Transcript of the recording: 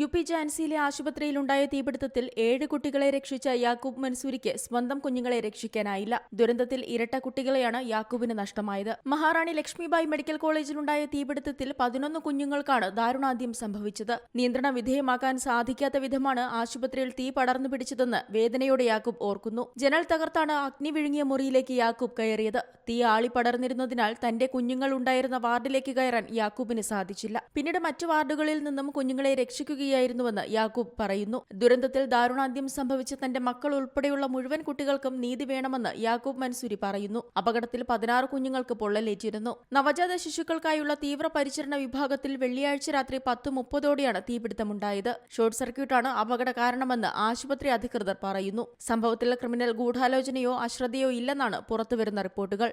U P ജാൻസിയിലെ ആശുപത്രിയിലുണ്ടായ തീപിടുത്തത്തിൽ ഏഴ് കുട്ടികളെ രക്ഷിച്ച യാക്കൂബ് മൻസൂരിക്ക് സ്വന്തം കുഞ്ഞുങ്ങളെ രക്ഷിക്കാനായില്ല. ദുരന്തത്തിൽ ഇരട്ട കുട്ടികളെയാണ് യാക്കൂബിന് നഷ്ടമായത്. മഹാറാണി ലക്ഷ്മിബായി മെഡിക്കൽ കോളേജിലുണ്ടായ തീപിടുത്തത്തിൽ പതിനൊന്ന് കുഞ്ഞുങ്ങൾക്കാണ് ദാരുണാന്ത്യം സംഭവിച്ചത്. നിയന്ത്രണ വിധേയമാക്കാൻ സാധിക്കാത്ത വിധമാണ് ആശുപത്രിയിൽ തീ പടർന്നു പിടിച്ചതെന്ന് വേദനയോടെ യാക്കൂബ് ഓർക്കുന്നു. ജനൽ തകർത്താണ് അഗ്നി വിഴുങ്ങിയ മുറിയിലേക്ക് യാക്കൂബ് കയറിയത്. തീ ആളി പടർന്നിരുന്നതിനാൽ തന്റെ കുഞ്ഞുങ്ങൾ ഉണ്ടായിരുന്ന വാർഡിലേക്ക് കയറാൻ യാക്കൂബിന് സാധിച്ചില്ല. പിന്നീട് മറ്റു വാർഡുകളിൽ നിന്നും കുഞ്ഞുങ്ങളെ രക്ഷിക്കുകയായിരുന്നുവെന്ന് യാക്കൂബ് പറയുന്നു. ദുരന്തത്തിൽ ദാരുണാന്ത്യം സംഭവിച്ച തന്റെ മക്കൾ ഉൾപ്പെടെയുള്ള മുഴുവൻ കുട്ടികൾക്കും നീതി വേണമെന്ന് യാക്കൂബ് മൻസൂരി പറയുന്നു. അപകടത്തിൽ പതിനാറ് കുഞ്ഞുങ്ങൾക്ക് പൊള്ളലേറ്റിരുന്നു. നവജാത ശിശുക്കൾക്കായുള്ള തീവ്ര പരിചരണ വിഭാഗത്തിൽ വെള്ളിയാഴ്ച രാത്രി പത്ത് മുപ്പതോടെയാണ് തീപിടുത്തമുണ്ടായത്. ഷോർട്ട് സർക്യൂട്ടാണ് അപകട കാരണമെന്ന് ആശുപത്രി അധികൃതർ പറയുന്നു. സംഭവത്തിൽ ക്രിമിനൽ ഗൂഢാലോചനയോ അശ്രദ്ധയോ ഇല്ലെന്നാണ് പുറത്തുവരുന്ന റിപ്പോർട്ടുകൾ.